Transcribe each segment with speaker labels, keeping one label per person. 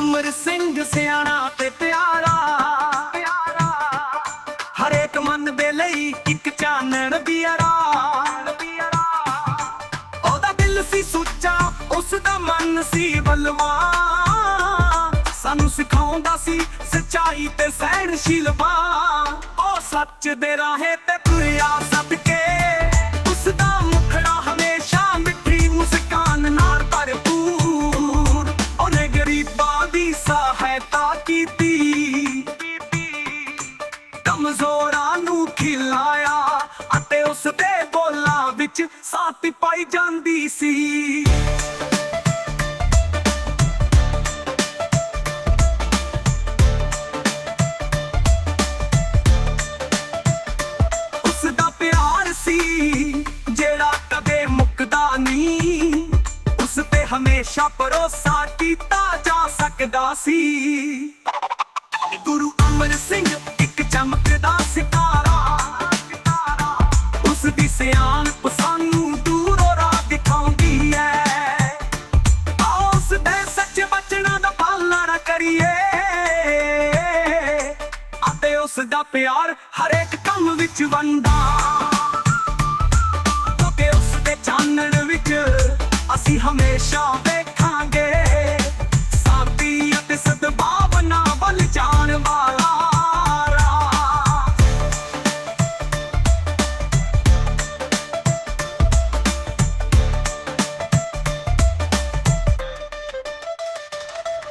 Speaker 1: ਅਮਰ ਸਿੰਘ ਸਿਆਣਾ ਤੇ ਪਿਆਰਾ। ਪਿਆਰਾ ਹਰੇਕ ਮਨ ਦੇ ਲਈ ਇੱਕ ਚਾਨਣ ਬਿਆਰਾ। ਉਹਦਾ ਦਿਲ ਸੀ ਸੁੱਚਾ, ਉਸ ਦਾ ਮਨ ਸੀ ਬਲਵਾ ਸਾਨੂੰ ਸਿਖਾਉਂਦਾ ਸੀ ਸਚਾਈ ਤੇ ਸਹਿਣਸ਼ੀਲਤਾ। ਉਹ ਸੱਚ ਦੇ ਰਾਹੇ ਤੇ ਤੁਰਿਆ ਕਮਜ਼ੋਰਾਂ ਨੂੰ ਖਿਲਾਇਆ ਅਤੇ ਉਸ ਦੇ ਬੋਲਾਂ ਵਿੱਚ ਸਾਥ ਪਾਈ ਜਾਂਦੀ ਸੀ। ਉਸ ਦਾ ਪਿਆਰ ਸੀ ਜਿਹੜਾ ਕਦੇ ਮੁੱਕਦਾ ਨਹੀਂ। ਉਸ ਤੇ ਹਮੇਸ਼ਾ ਭਰੋਸਾ ਕੀਤਾ ਜਾ ਸਕਦਾ ਸੀ। ਗੁਰੂ ਅਮਰ ਸਿੰਘ ਅਤੇ ਪਿਆਰ ਹਰੇਕ ਕੰਮ ਵਿੱਚ ਵੰਡਾ। ਕਿਉਂਕਿ ਉਸ ਦੇ ਚਾਨਣ ਵਿੱਚ ਅਸੀਂ ਹਮੇਸ਼ਾ ਵੇਖਾਂਗੇ। ਸਾਥੀ ਅਤੇ ਸਦਭਾਵਨਾ ਵੱਲ ਜਾਣ ਵਾਲਾ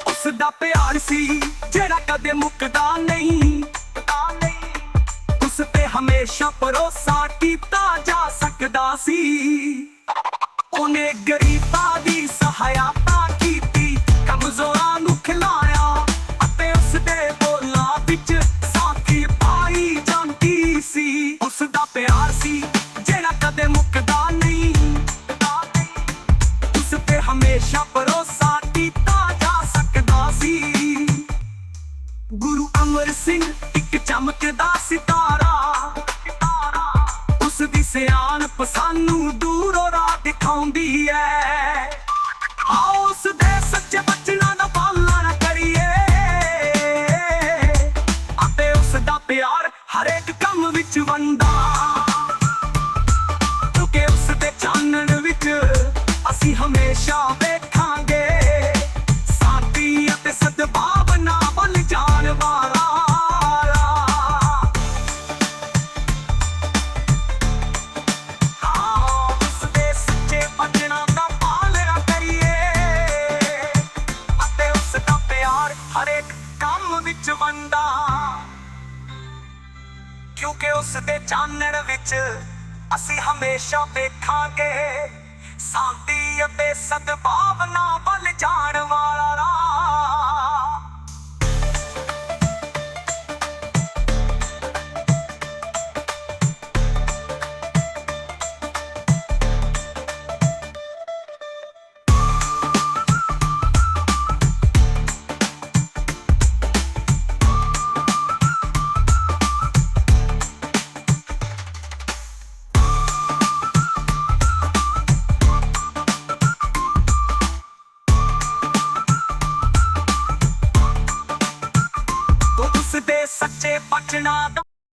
Speaker 1: ਉਸ ਦਾ ਪਿਆਰ ਸੀ ਜਿਹੜਾ ਕਦੇ ਮੁੱਕਦਾ ਨਹੀਂ। ਹਮੇਸ਼ਾ ਭਰੋਸਾ ਕੀਤਾ ਜਾ ਸਕਦਾ ਸੀ। ਉਹਨੇ ਗਰੀਬਾਂ ਦੀ ਸਹਾਇਤਾ ਕੀਤੀ, ਕਮਜ਼ੋਰਾਂ ਨੂੰ ਖਿਲਾਇਆ ਅਤੇ ਉਸ ਦੇ ਬੋਲਾਂ ਵਿੱਚ ਸਾਥੀ ਪਾਈ ਜਾਂਦੀ ਸੀ। ਉਸ ਦਾ ਪਿਆਰ ਸੀ, ਜਿਹੜਾ ਕਦੇ ਮੁੱਕਦਾ ਨਹੀਂ। ਉਸ ਤੇ ਹਮੇਸ਼ਾ ਸਿਆਣਪ ਸਾਨੂੰ ਦੂਰੋਂ ਰਾਹ ਦਿਖਾਉਂਦੀ ਹੈ ਆਓ ਉਸ ਦੇ ਸੱਚੇ ਬਚਨਾਂ ਦਾ ਪਾਲਣਾ ਕਰੀਏ। ਅਤੇ ਉਸ ਦਾ ਪਿਆਰ ਹਰੇਕ ਕੰਮ ਵਿੱਚ ਵੰਡਾ। ਕਿਉਂਕਿ ਉਸ ਦੇ ਚਾਨਣ ਵਿੱਚ ਅਸੀਂ ਹਮੇਸ਼ਾ ਕਿਉਂਕਿ ਉਸ ਦੇ ਚਾਨਣ ਵਿੱਚ ਅਸੀਂ ਹਮੇਸ਼ਾ ਵੇਖਾਂਗੇ ਸ਼ਾਂਤੀ ਅਤੇ ਸਦਭਾਵਨਾ Krishna